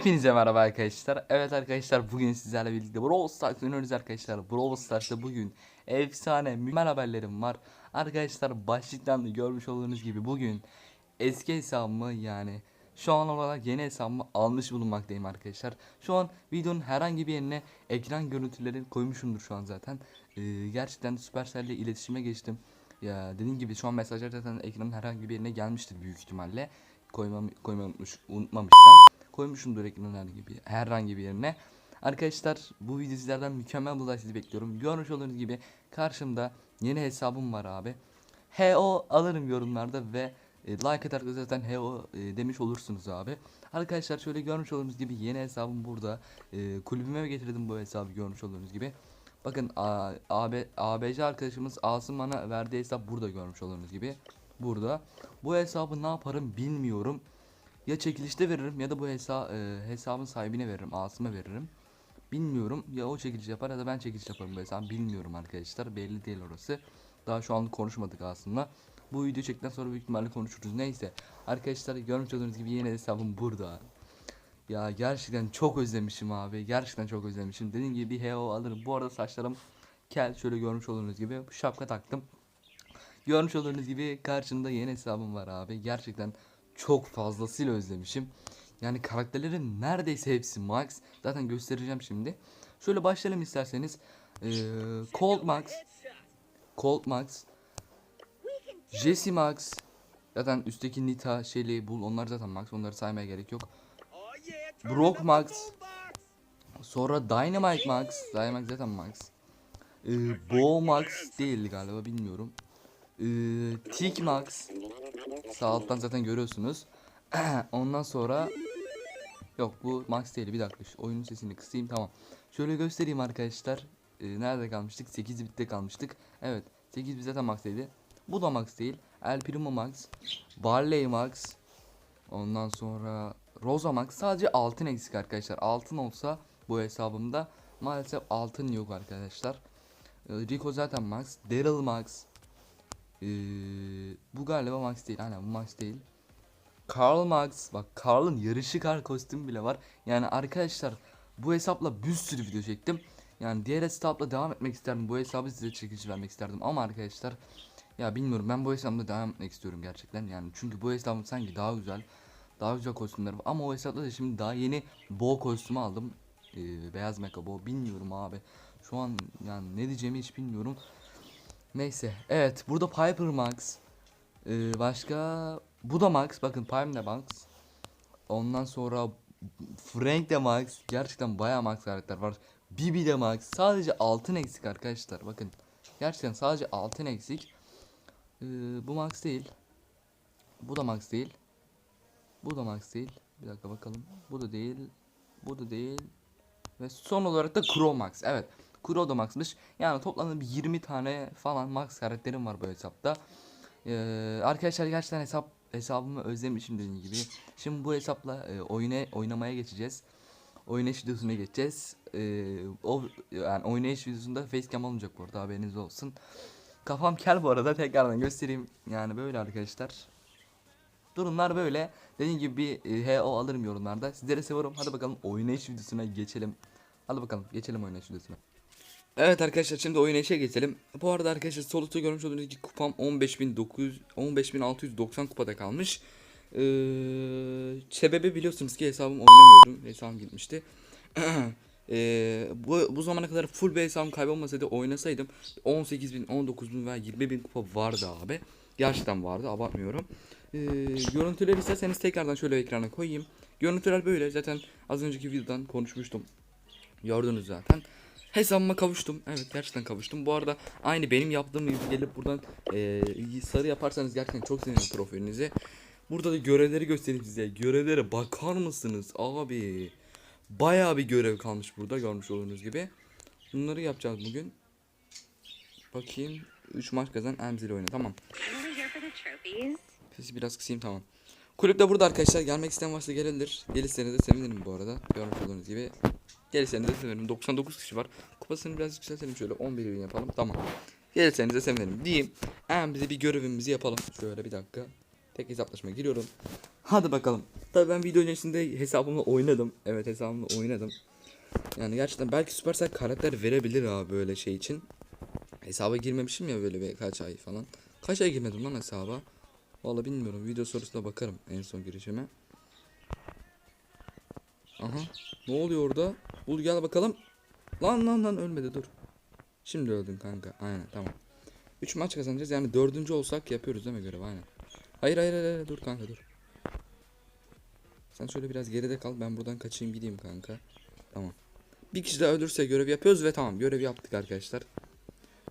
Hepinize merhaba arkadaşlar. Evet arkadaşlar bugün sizlerle birlikte Brawl Stars oynuyoruz arkadaşlar. Brawl Stars'ta bugün efsane mükemmel haberlerim var. Arkadaşlar başlıktan da görmüş olduğunuz gibi bugün eski hesabımı yani şu an olarak yeni hesabımı almış bulunmaktayım arkadaşlar. Şu an videonun herhangi bir yerine ekran görüntüleri koymuşumdur şu an zaten. Ee, gerçekten Supercell ile iletişime geçtim. Ya dediğim gibi şu an mesajlar zaten ekranın herhangi bir yerine gelmiştir büyük ihtimalle. Koymam, koymayı unutmuş, unutmamışsam koymuşumdur ekranın herhangi bir, herhangi bir yerine. Arkadaşlar bu video sizlerden mükemmel bir sizi bekliyorum. Görmüş olduğunuz gibi karşımda yeni hesabım var abi. HO alırım yorumlarda ve e, like atarsanız zaten HO e, demiş olursunuz abi. Arkadaşlar şöyle görmüş olduğunuz gibi yeni hesabım burada. E, kulübüme getirdim bu hesabı görmüş olduğunuz gibi. Bakın A, AB, ABC arkadaşımız Asım bana verdiği hesap burada görmüş olduğunuz gibi. Burada. Bu hesabı ne yaparım bilmiyorum. Ya çekilişte veririm ya da bu hesa e, hesabın sahibine veririm. Asım'a veririm. Bilmiyorum. Ya o çekiliş yapar ya da ben çekiliş yaparım bu hesabı. Bilmiyorum arkadaşlar. Belli değil orası. Daha şu an konuşmadık aslında. Bu video çektikten sonra büyük ihtimalle konuşuruz. Neyse. Arkadaşlar görmüş olduğunuz gibi yeni hesabım burada. Ya gerçekten çok özlemişim abi. Gerçekten çok özlemişim. Dediğim gibi bir HO alırım. Bu arada saçlarım kel. Şöyle görmüş olduğunuz gibi. Şapka taktım. Görmüş olduğunuz gibi karşımda yeni hesabım var abi. Gerçekten çok fazlasıyla özlemişim. Yani karakterlerin neredeyse hepsi max. Zaten göstereceğim şimdi. Şöyle başlayalım isterseniz. Ee, Colt Max, Colt Max, Jesse Max. Zaten üstteki Nita, Shelly, Bull onlar zaten max. Onları saymaya gerek yok. Brock Max. Sonra Dynamite Max. Dynamite zaten max. Ee, Bo Max değil galiba bilmiyorum. Ee, Tick Max. Sağ alttan zaten görüyorsunuz. Ondan sonra Yok bu max değil bir dakika şu oyunun sesini kısayım tamam. Şöyle göstereyim arkadaşlar. Ee, nerede kalmıştık? 8 bitte kalmıştık. Evet 8 bit zaten max'teydi. Bu da max değil. El Primo max. Barley max. Ondan sonra Rosa max. Sadece altın eksik arkadaşlar. Altın olsa bu hesabımda maalesef altın yok arkadaşlar. Ee, Rico zaten max. Daryl max. Ee, bu galiba max değil. Aynen bu max değil. Karl Max. Bak Karl'ın yarışı kar kostümü bile var. Yani arkadaşlar bu hesapla bir sürü video çektim. Yani diğer hesapla devam etmek isterdim. Bu hesabı size çekiliş vermek isterdim. Ama arkadaşlar ya bilmiyorum ben bu hesapla devam etmek istiyorum gerçekten. Yani çünkü bu hesabım sanki daha güzel. Daha güzel kostümler var. Ama o hesapta da şimdi daha yeni Bo kostümü aldım. Ee, beyaz mecha Bo. Bilmiyorum abi. Şu an yani ne diyeceğimi hiç bilmiyorum. Neyse. Evet burada Piper Max. Ee, başka bu da Max. Bakın Prime de Max. Ondan sonra Frank de Max. Gerçekten bayağı Max karakter var. Bibi de Max. Sadece altın eksik arkadaşlar. Bakın. Gerçekten sadece altın eksik. Ee, bu Max değil. Bu da Max değil. Bu da Max değil. Bir dakika bakalım. Bu da değil. Bu da değil. Ve son olarak da Crow Max. Evet. Da Max'mış. Yani toplamda bir 20 tane falan Max karakterim var bu hesapta. Ee, arkadaşlar gerçekten hesap hesabımı özlemişim dediğim gibi. Şimdi bu hesapla e, oyuna oynamaya geçeceğiz. Oynayış videosuna geçeceğiz. Ee, o yani oynayış videosunda facecam olmayacak bu arada haberiniz olsun. Kafam kel bu arada tekrardan göstereyim. Yani böyle arkadaşlar. Durumlar böyle. Dediğim gibi bir e, HO alırım yorumlarda. Sizleri seviyorum. Hadi bakalım oynayış videosuna geçelim. Hadi bakalım geçelim oynayış videosuna. Evet arkadaşlar şimdi oynayışa geçelim. Bu arada arkadaşlar solukta görmüş olduğunuz gibi kupam 15.900 15.690 kupada kalmış. Ee, sebebi biliyorsunuz ki hesabım oynamıyordum. Hesabım gitmişti. Ee, bu, bu zamana kadar full bir hesabım kaybolmasaydı oynasaydım 18.000, 19.000 veya 20.000 kupa vardı abi. Gerçekten vardı abartmıyorum. Ee, görüntüleri isterseniz tekrardan şöyle ekrana koyayım. Görüntüler böyle zaten az önceki videodan konuşmuştum. Gördünüz zaten. Hesabıma kavuştum. Evet gerçekten kavuştum. Bu arada aynı benim yaptığım gibi gelip buradan e, sarı yaparsanız gerçekten çok sevinirim profilinizi. Burada da görevleri göstereyim size. Görevlere bakar mısınız abi? Bayağı bir görev kalmış burada görmüş olduğunuz gibi. Bunları yapacağız bugün. Bakayım. 3 maç kazan Emzil oyna tamam. Sesi biraz kısayım tamam. Kulüp de burada arkadaşlar. Gelmek isteyen varsa gelebilir. Gelirseniz de sevinirim bu arada. Görmüş olduğunuz gibi. Gelirseniz de sevinirim. 99 kişi var. Kupasını biraz yükseltelim şöyle 11 bin yapalım. Tamam. Gelirseniz de sevinirim diyeyim. Hemen bize bir görevimizi yapalım. Şöyle bir dakika. Tek hesaplaşma giriyorum. Hadi bakalım. Tabii ben video öncesinde hesabımla oynadım. Evet hesabımla oynadım. Yani gerçekten belki Supercell karakter verebilir abi böyle şey için. Hesaba girmemişim ya böyle bir kaç ay falan. Kaç ay girmedim lan hesaba. Vallahi bilmiyorum. Video sorusuna bakarım en son girişime. Aha. Ne oluyor orada? Bul gel bakalım. Lan lan lan ölmedi dur. Şimdi öldün kanka. Aynen tamam. 3 maç kazanacağız. Yani dördüncü olsak yapıyoruz değil mi görev? Aynen. Hayır hayır hayır, dur kanka dur. Sen şöyle biraz geride kal. Ben buradan kaçayım gideyim kanka. Tamam. Bir kişi daha ölürse görev yapıyoruz ve tamam görev yaptık arkadaşlar.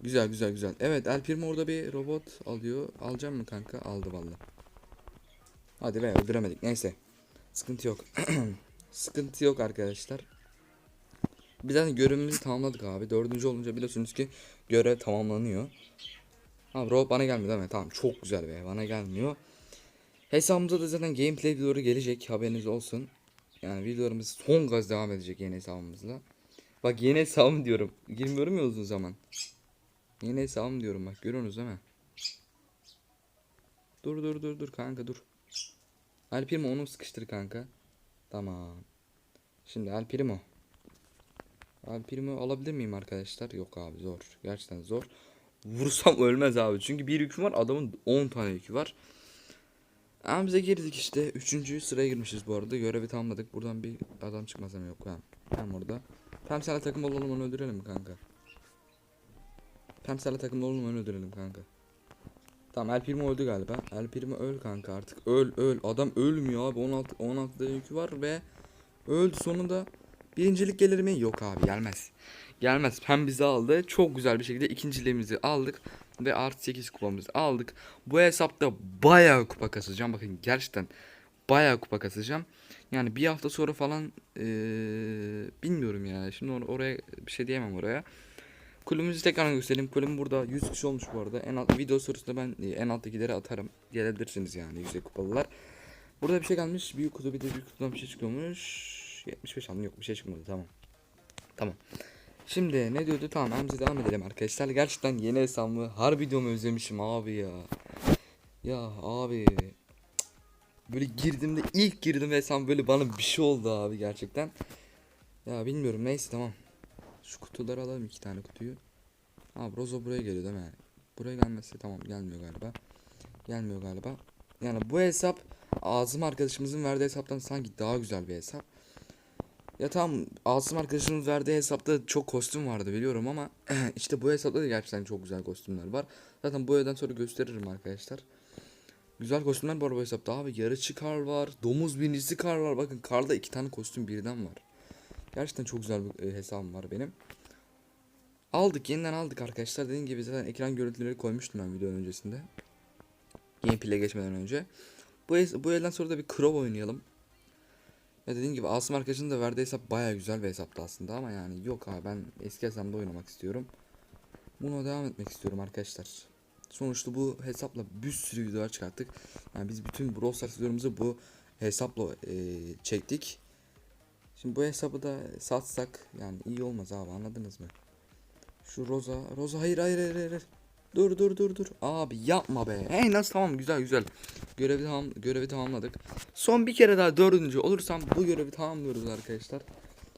Güzel güzel güzel. Evet El Primo orada bir robot alıyor. Alacağım mı kanka? Aldı valla. Hadi be öldüremedik. Neyse. Sıkıntı yok. Sıkıntı yok arkadaşlar. Biz zaten görevimizi tamamladık abi. Dördüncü olunca biliyorsunuz ki görev tamamlanıyor. Ha robot bana gelmiyor değil mi? Tamam çok güzel be. Bana gelmiyor. Hesabımıza da zaten gameplay videoları gelecek. Haberiniz olsun. Yani videolarımız son gaz devam edecek yeni hesabımızla. Bak yeni hesabım diyorum. Girmiyorum ya uzun zaman. Yeni hesabım diyorum bak görüyorsunuz değil mi? Dur dur dur dur kanka dur. Primo onu sıkıştır kanka. Tamam. Şimdi El Primo. El Primo alabilir miyim arkadaşlar? Yok abi zor. Gerçekten zor. Vursam ölmez abi. Çünkü bir yükü var. Adamın 10 tane yükü var. Ama bize girdik işte. Üçüncü sıraya girmişiz bu arada. Görevi tamamladık. Buradan bir adam çıkmaz ama yok. Ben, ben orada. Pem sana takım olalım onu öldürelim kanka? Pem sana takım olalım onu öldürelim kanka. Tamam El Primo öldü galiba. El Primo öl kanka artık. Öl öl. Adam ölmüyor abi. 16 16 yükü var ve öldü sonunda. Birincilik gelir mi? Yok abi gelmez. Gelmez. Pem bizi aldı. Çok güzel bir şekilde ikinciliğimizi aldık. Ve artı 8 kupamızı aldık. Bu hesapta bayağı kupa kasacağım. Bakın gerçekten bayağı kupa kasacağım. Yani bir hafta sonra falan eee, bilmiyorum ya. Şimdi or- oraya bir şey diyemem oraya. Kulübümüzü tekrar göstereyim. Kulübüm burada 100 kişi olmuş bu arada. En alt video sorusunda ben e, en alttakileri atarım. Gelebilirsiniz yani yüksek kupalılar. Burada bir şey gelmiş. Büyük kutu bir de büyük kutudan bir şey çıkıyormuş. 75 aldım yok bir şey çıkmadı tamam. Tamam. Şimdi ne diyordu? Tamam Emze devam edelim arkadaşlar. Gerçekten yeni hesabımı har videomu özlemişim abi ya. Ya abi. Böyle girdiğimde ilk girdim hesabım böyle bana bir şey oldu abi gerçekten. Ya bilmiyorum neyse tamam. Şu kutuları alalım iki tane kutuyu. Abi Rozo buraya geliyor değil mi? Buraya gelmezse tamam gelmiyor galiba. Gelmiyor galiba. Yani bu hesap Azım arkadaşımızın verdiği hesaptan sanki daha güzel bir hesap. Ya tamam Asım arkadaşımın verdiği hesapta çok kostüm vardı biliyorum ama işte bu hesapta da gerçekten çok güzel kostümler var. Zaten bu evden sonra gösteririm arkadaşlar. Güzel kostümler var bu hesapta abi. Yarıçı kar var. Domuz binicisi kar var. Bakın karda iki tane kostüm birden var. Gerçekten çok güzel bir e, hesabım var benim. Aldık yeniden aldık arkadaşlar. Dediğim gibi zaten ekran görüntüleri koymuştum ben videonun öncesinde. Gameplay'e geçmeden önce. Bu, bu elden sonra da bir Crow oynayalım. Ya dediğim gibi Asım arkadaşının da verdiği hesap baya güzel bir hesaptı aslında ama yani yok abi ben eski hesabımda oynamak istiyorum. Buna devam etmek istiyorum arkadaşlar. Sonuçta bu hesapla bir sürü videolar çıkarttık. Yani biz bütün Brawl Stars videolarımızı bu hesapla e, çektik. Şimdi bu hesabı da satsak yani iyi olmaz abi anladınız mı? Şu Rosa, Rosa hayır hayır hayır hayır. Dur dur dur dur. Abi yapma be. Hey nasıl tamam güzel güzel. Görevi tamam görevi tamamladık. Son bir kere daha dördüncü olursam bu görevi tamamlıyoruz arkadaşlar.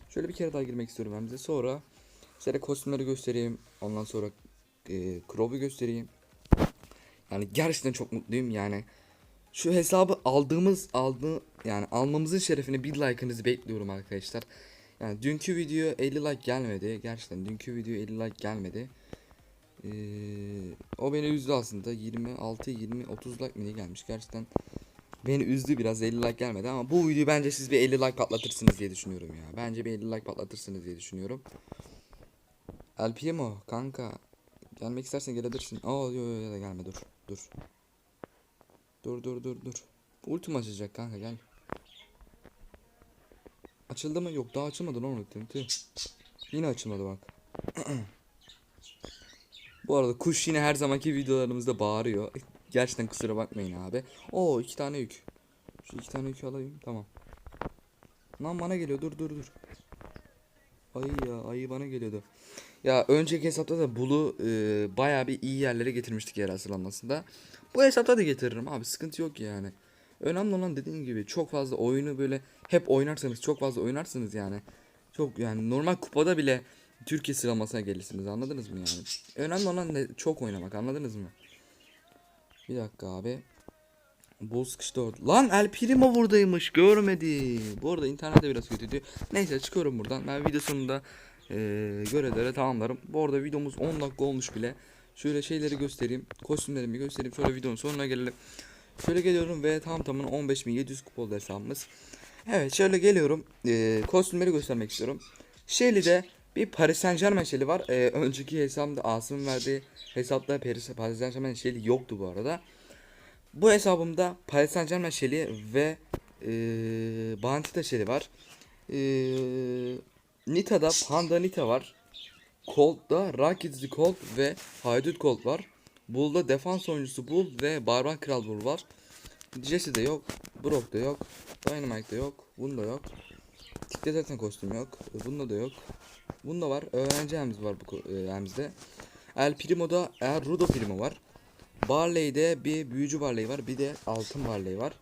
Şöyle bir kere daha girmek istiyorum ben bize. Sonra size kostümleri göstereyim. Ondan sonra e, Crow'u göstereyim. Yani gerçekten çok mutluyum yani. Şu hesabı aldığımız aldı yani almamızın şerefine bir like'ınızı bekliyorum arkadaşlar. Yani dünkü video 50 like gelmedi. Gerçekten dünkü video 50 like gelmedi. Ee, o beni üzdü aslında. 26, 20, 30 like mi gelmiş gerçekten. Beni üzdü biraz 50 like gelmedi ama bu videoyu bence siz bir 50 like patlatırsınız diye düşünüyorum ya. Bence bir 50 like patlatırsınız diye düşünüyorum. El Primo kanka gelmek istersen gelebilirsin. Aa yo yo yo gelme dur. Dur. Dur dur dur dur. Ultim açacak kanka gel. Açıldı mı? Yok daha açılmadı lan ultim. Tüh. Yine açılmadı bak. Bu arada kuş yine her zamanki videolarımızda bağırıyor. Gerçekten kusura bakmayın abi. Oo iki tane yük. Şu iki tane yükü alayım. Tamam. Lan bana geliyor. Dur dur dur. Ayı ya ayı bana geliyordu. Ya önceki hesapta da Bulu e, bayağı bir iyi yerlere getirmiştik yer hazırlanmasında. Bu hesapta da getiririm abi sıkıntı yok yani. Önemli olan dediğim gibi çok fazla oyunu böyle hep oynarsanız çok fazla oynarsınız yani. Çok yani normal kupada bile Türkiye sıralamasına gelirsiniz anladınız mı yani? Önemli olan ne, çok oynamak anladınız mı? Bir dakika abi. Bol sıkıştı orada. Lan El Primo buradaymış görmedi. Bu arada internette biraz kötüydü. Neyse çıkıyorum buradan. Ben video sonunda eee görevlere tamamlarım. Bu arada videomuz 10 dakika olmuş bile. Şöyle şeyleri göstereyim. Kostümlerimi göstereyim. Sonra videonun sonuna gelelim. Şöyle geliyorum ve tam tamına 15.700 kupa oldu hesabımız. Evet şöyle geliyorum. Eee kostümleri göstermek istiyorum. Shelly'de bir Paris Saint Germain Shelly var. Eee, önceki hesabımda Asım'ın verdiği hesapta Paris, Saint Germain Shelly yoktu bu arada. Bu hesabımda Paris Saint Germain Shelly ve eee Bandita Shelly var. Eee Nita'da Panda Nita var. Colt'da Rakizli Colt ve Haydut Colt var. Bull'da defans oyuncusu Bull ve Barban Kral Bull var. Jesse'de yok. Brock'ta yok. Dynamite'da yok. Bunda yok. Tikte zaten kostüm yok. Bunda da yok. Bunda var. Öğrenci var bu e, Ems'de. El Primo'da eğer Rudo Primo var. Barley'de bir büyücü Barley var. Bir de altın Barley var.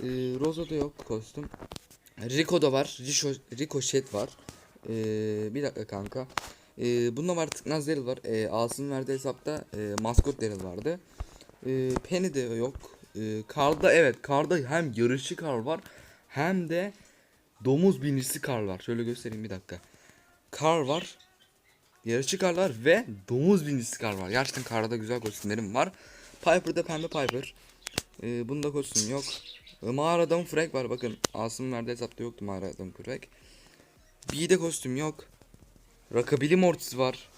Ee, Rosa'da yok kostüm. Rico'da var. Rico, Ricochet var. Ee, bir dakika kanka. Ee, bunda var Tıknaz Daryl var. Ee, Asım verdiği hesapta e, maskot Daryl vardı. Ee, Penny'de yok. Ee, Karl'da evet Karl'da hem yarışçı Karl var hem de domuz binicisi Karl var. Şöyle göstereyim bir dakika. Karl var. Yarışçı Karl var ve domuz binicisi Karl var. Gerçekten Karl'da güzel kostümlerim var. Piper'da pembe Piper. Ee, bunda kostüm yok. Ee, mağara adam Frank var bakın. Asım verdiği hesapta yoktu mağara adam Frank. B'de kostüm yok. Rockabilly Mortis var.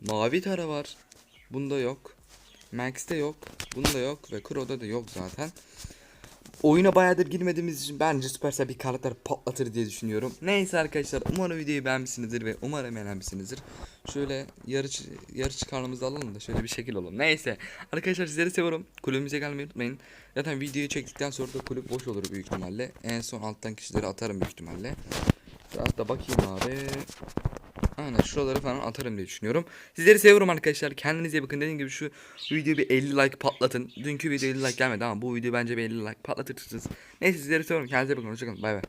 Mavi Tara var. Bunda yok. Max'te yok. Bunda yok ve Crow'da da yok zaten. Oyuna bayağıdır girmediğimiz için bence Supercell bir karakter patlatır diye düşünüyorum. Neyse arkadaşlar umarım videoyu beğenmişsinizdir ve umarım eğlenmişsinizdir. Şöyle yarış yarış karnımızı alalım da şöyle bir şekil olalım. Neyse arkadaşlar sizleri seviyorum. Kulübümüze gelmeyi unutmayın. Zaten videoyu çektikten sonra da kulüp boş olur büyük ihtimalle. En son alttan kişileri atarım büyük ihtimalle. Biraz da bakayım abi. Aynen şuraları falan atarım diye düşünüyorum. Sizleri seviyorum arkadaşlar. Kendinize bakın. Dediğim gibi şu videoyu bir 50 like patlatın. Dünkü video 50 like gelmedi ama bu video bence bir 50 like patlatırsınız. Neyse sizleri seviyorum. Kendinize bakın. Hoşçakalın. Bay bay.